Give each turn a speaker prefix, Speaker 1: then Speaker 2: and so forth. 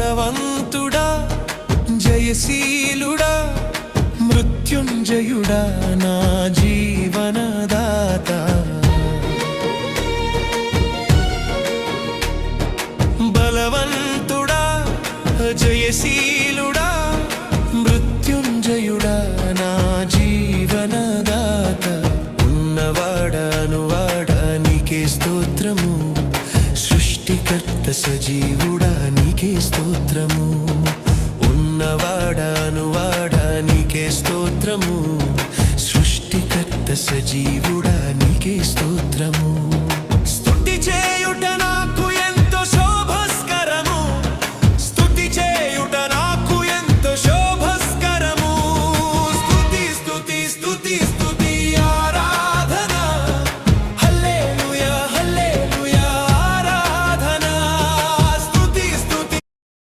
Speaker 1: బలవంతుడా జయశీలుడా మృత్యుంజయుడా నా జీవనదాత. బలవంతుడా జయశీలుడా మృత్యుంజయుడా నా జీవనదాత. ఉన్నవాడానువాడా నీకే స్తోత్రము. సృష్టికర్త సజీవుడా నీకే స్తోత్రము. ఉన్నవాడానువాడా నీకే స్తోత్రము. సృష్టికర్త సజీవుడా నీకే స్తోత్రము.